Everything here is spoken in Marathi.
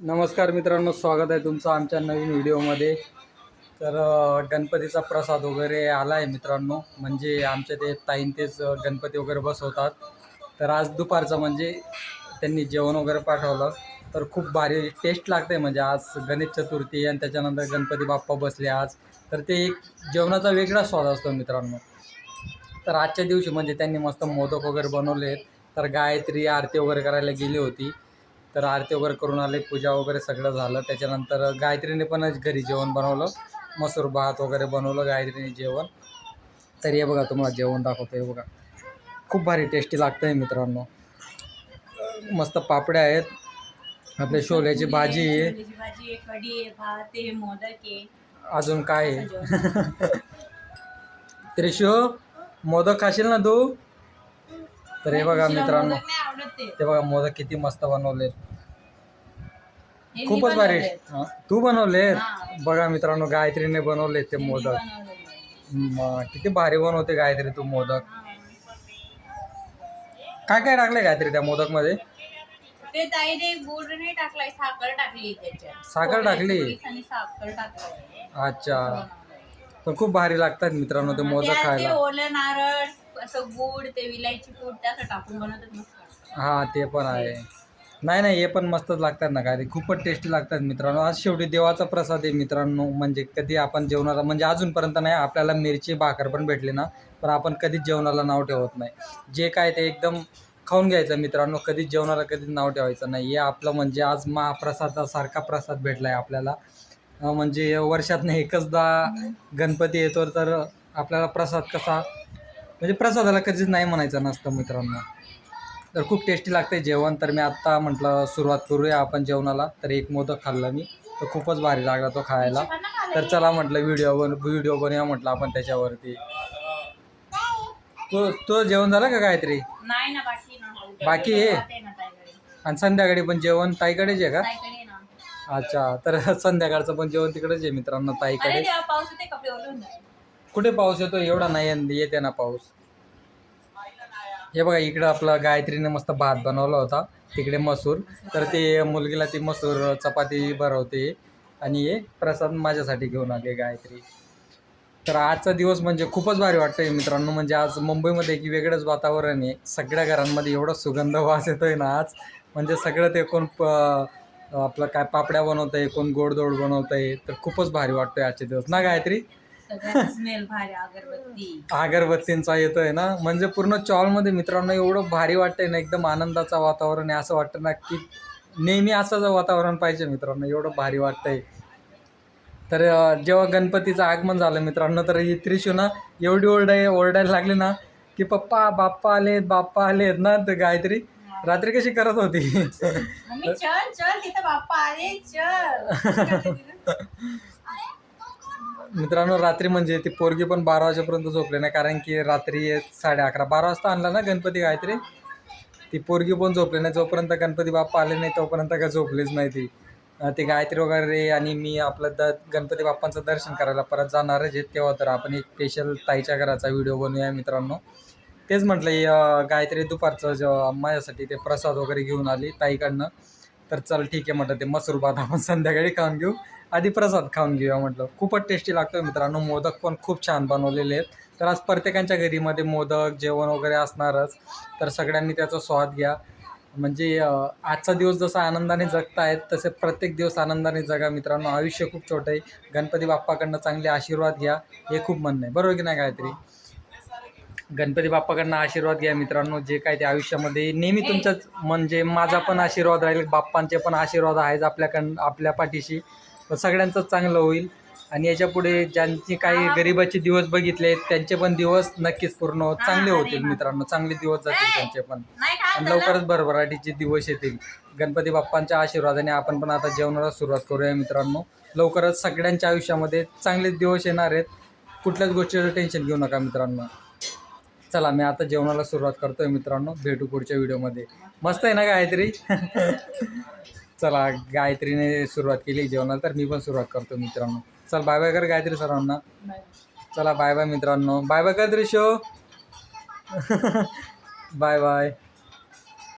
नमस्कार मित्रांनो स्वागत आहे तुमचं आमच्या नवीन व्हिडिओमध्ये. तर गणपतीचा प्रसाद वगैरे आला आहे मित्रांनो म्हणजे आमच्या ते ताईन तेच गणपती वगैरे बसवतात. तर आज दुपारचं म्हणजे त्यांनी जेवण वगैरे पाठवलं. तर खूप भारी टेस्ट लागते म्हणजे आज गणेश चतुर्थी आणि त्याच्यानंतर गणपती बाप्पा बसले आज. तर ते एक जेवणाचा वेगळा स्वाद असतो मित्रांनो. तर आजच्या दिवशी म्हणजे त्यांनी मस्त मोदक वगैरे बनवले तर गायत्री आरती वगैरे करायला गेली होती. तर आरती वगैरे करून आले पूजा वगैरे सगळं झालं. त्याच्यानंतर गायत्रीने पण घरी जेवण बनवलं. मसूर भात वगैरे बनवलं गायत्रीने जेवण. तर हे बघा तुम्हाला जेवण दाखवतो हे बघा. खूप भारी टेस्टी लागतं आहे मित्रांनो. मस्त पापड्या आहेत. आपल्या छोल्याची भाजी आहे. अजून काय. त्रिशो मोदक खाशील ना तू? तर हे बघा मित्रांनो. ते. बघा मोदक किती मस्त बनवले हे खूपच भारी. हा, तू बनवले हा. बघा मित्रांनो गायत्रीने बनवले ते हे मोदक. म, किती भारी बनवते गायत्री तू मोदक हा. काय काय टाकले गायत्री त्या मोदकमध्ये ते ताईने गुड नाही टाकलाय साखर टाकली त्याच्यात साखर टाकली? आणि साखर अच्छा पण खूप भारी लागतात मित्रांनो ते मोदक ते खायला ओलं नारळ असं गुड ते विलायची पूड टाकून बनवतात मस्त हां ते पण आहे. नाही नाही हे पण मस्तच लागतात ना काय खूपच टेस्टी लागतात मित्रांनो. आज शेवटी देवाचा प्रसाद आहे मित्रांनो म्हणजे कधी आपण जेवणाला म्हणजे अजूनपर्यंत नाही आपल्याला मिरची भाकर पण भेटली ना पण आपण कधीच जेवणाला नाव ठेवत नाही. जे काय ते एकदम खाऊन घ्यायचं मित्रांनो कधीच जेवणाला कधीच नाव ठेवायचं नाही. हे आपलं म्हणजे आज महाप्रसादासारखा प्रसाद भेटला आहे आपल्याला म्हणजे वर्षातनं एकचदा गणपती येतो तर आपल्याला प्रसाद कसा म्हणजे प्रसादाला कधीच नाही म्हणायचं नसतं मित्रांनो. तर खूप टेस्टी लागते जेवण. तर मी आत्ता म्हटलं सुरुवात करूया आपण जेवणाला. तर एक मोदक खाल्ला मी. तर खूपच भारी लागला तो खायला. तर चला म्हटलं व्हिडिओ बन व्हिडिओ बनवूया म्हटलं आपण त्याच्यावरती. तो तो जेवण झालं का काहीतरी? बाकी आहे? ताईकडे. आणि संध्याकाळी पण जेवण ताईकडेच आहे का? अच्छा तर संध्याकाळचं पण जेवण तिकडेच आहे मित्रांनो ताईकडे कुठे पाऊस येतो एवढा नाही येते ना पाऊस. हे बघा इकडं आपलं गायत्रीनं मस्त भात बनवला होता तिकडे मसूर. तर ते मुलगीला ती मसूर चपाती भरवते. आणि हे प्रसाद माझ्यासाठी घेऊन आले गायत्री. तर आजचा दिवस म्हणजे खूपच भारी वाटतंय मित्रांनो. म्हणजे आज मुंबईमध्ये एक वेगळंच वातावरण आहे. सगळ्या घरांमध्ये एवढा सुगंध वास येतोय ना आज. म्हणजे सगळं ते कोण प आपलं काय पापड्या बनवत आहे कोण गोडधोड बनवत आहे तर खूपच भारी वाटतोय आजचे दिवस. ना गायत्री? सगळ्यात स्मेल भारी अगरबत्ती. अगरबत्तींचा येतोय ना? म्हणजे पूर्ण चॉलमध्ये मित्रांनो एवढं भारी वाटतंय ना एकदम आनंदाचं वातावरण आहे. असं वाटतं ना की नेहमी असंच वातावरण पाहिजे मित्रांनो. एवढं भारी वाटतंय. तर जेव्हा गणपतीचं आगमन झालं मित्रांनो तर ही त्रिशू ना एवढी ओरडाय ओरडायला लागली ना की पप्पा बाप्पा आलेत बाप्पा आलेत ना तर गायत्री रात्री कशी करत होती? चल चल तिथं बाप्पा आले चल. मित्रांनो रात्री म्हणजे ती पोरगी पण बारा वाजेपर्यंत झोपले नाही कारण की रात्री साडे अकरा बारा वाजता आणला ना गणपती गायत्री? ती पोरगी पण झोपली नाही जोपर्यंत गणपती बाप्पा आले नाही तोपर्यंत काय झोपलीच नाही ती. ती गायत्री वगैरे आणि मी आपलं द गणपती बाप्पांचं दर्शन करायला परत जाणारच आहे तेव्हा तर आपण एक स्पेशल ताईच्या घराचा व्हिडिओ बनवूया मित्रांनो. तेच म्हटलं गायत्री दुपारचं जेव्हा माझ्यासाठी ते प्रसाद वगैरे घेऊन आली ताईकडनं. तर चल ठीक आहे म्हटलं ते मसूर भात आपण संध्याकाळी खाऊन घेऊ. आधी प्रसाद खाऊन घेऊया म्हटलं. खूपच टेस्टी लागतो मित्रांनो. मोदक पण खूप छान बनवलेले आहेत. तर आज प्रत्येकांच्या घरीमध्ये मोदक जेवण वगैरे असणारच. तर सगळ्यांनी त्याचा स्वाद घ्या. म्हणजे आजचा दिवस जसा आनंदाने जगतायत तसे प्रत्येक दिवस आनंदाने जगा मित्रांनो. आयुष्य खूप छोटं आहे. गणपती बाप्पाकडनं चांगले आशीर्वाद घ्या. हे खूप म्हणणं आहे. बरोबर की नाही काहीतरी गणपती बाप्पाकडनं आशीर्वाद घ्या मित्रांनो जे काय ते आयुष्यामध्ये नेहमी तुमच्याच म्हणजे माझा पण आशीर्वाद राहील बाप्पांचे पण आशीर्वाद आहेच आपल्याकडं आपल्या पाठीशी. सगळ्यांचंच चांगलं होईल. आणि याच्यापुढे ज्यांची काही गरिबाचे दिवस बघितले त्यांचे पण दिवस नक्कीच पूर्ण होत चांगले होतील मित्रांनो चांगले दिवस जातील त्यांचे पण. आणि लवकरच भरभराटीचे दिवस येतील. गणपती बाप्पांच्या आशीर्वादाने आपण पण आता जेवणाला सुरुवात करूया मित्रांनो. लवकरच सगळ्यांच्या आयुष्यामध्ये चांगले दिवस येणार आहेत. कुठल्याच गोष्टीचं टेन्शन घेऊ नका मित्रांनो. चला मी आता जेवणाला सुरुवात करतोय मित्रांनो भेटू पुढच्या व्हिडिओमध्ये. मस्त आहे ना गायत्री? चला गायत्रीने सुरुवात केली जेवणाला तर मी पण सुरुवात करतो मित्रांनो. चल बाय बाय कर गायत्री सरांना. चला बाय बाय मित्रांनो. बाय बाय कर दृश्य बाय बाय